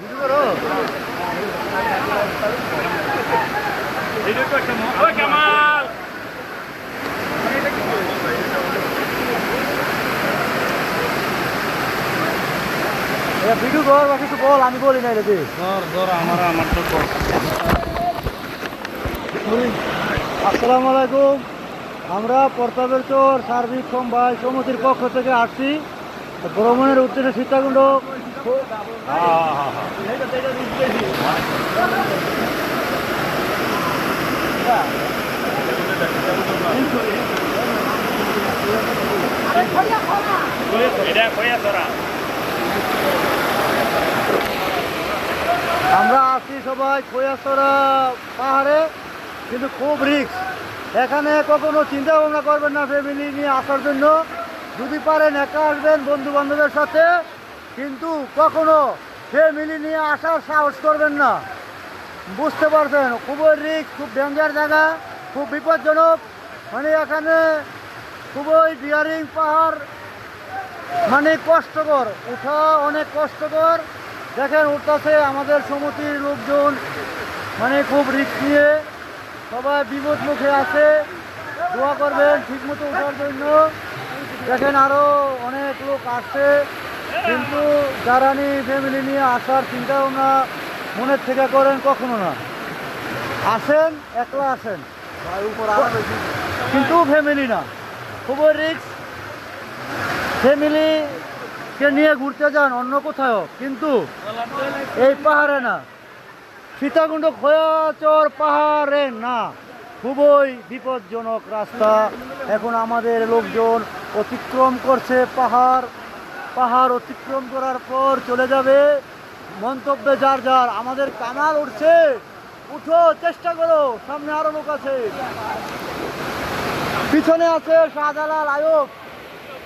Video কর বা কিছু বল আমি বলি নাই রে তুই ধর ধর আমার আমার তো আসসালামু আলাইকুম আমরা প্রতাপের চর সার্বিক সমবায় সমিতির পক্ষ থেকে আসছি। তো ভ্রমণের উদ্দেশ্যে সীতাকুণ্ড আমরা আসছি সবাই খৈয়াস্তরা পাহাড়ে, কিন্তু খুব রিস্ক এখানে কখনো চিন্তা ভাবনা করবেন না ফ্যামিলি নিয়ে আসার জন্য। যদি পারেন একা আসবেন বন্ধু বান্ধবের সাথে। কিন্তু কখনো ফ্যামিলি নিয়ে আসার সাহস করবেন না। বুঝতে পারছেন খুবই রিস্ক খুব ডেঞ্জার জায়গা, খুব বিপজ্জনক। মানে এখানে খুবই ডিয়ারিং পাহাড় মানে কষ্টকর, উঠা অনেক কষ্টকর। দেখেন, উঠতেছে আমাদের সমিতির লোকজন মানে খুব রিস্ক নিয়ে। সবাই বিপদ মুখে আছে। দোয়া করবেন ঠিক মতো ওঠার জন্য। দেখেন আরও অনেক লোক আসছে কিন্তু যারা নিয়ে ফ্যামিলি নিয়ে আসার চিন্তা ভাবনা মনের থেকে করেন কখনো না। আসেন একলা আসেন। কিন্তু ফ্যামিলি না। খুবই রিস্ক ফ্যামিলিকে নিয়ে ঘুরতে যান অন্য কোথাও কিন্তু এই পাহাড়ে না। সীতাকুণ্ড খয়াচর পাহাড়ে না। খুবই বিপজ্জনক রাস্তা। এখন আমাদের লোকজন অতিক্রম করছে পাহাড় পাহাড় অতিক্রম করার পর চলে যাবে মন্তব্যে যার যার। আমাদের কামাল উঠছে। উঠো, চেষ্টা করো। সামনে আরও লোক আছে। পিছনে আছে শাহজালাল আয়ব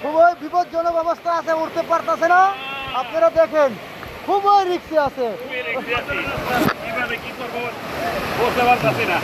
খুবই বিপজ্জনক অবস্থা আছে, উঠতে পারতেছে না। আপনারা দেখেন, খুবই রিক্সে আছি। কীভাবে কি করব? বুঝতে পারতাছি না।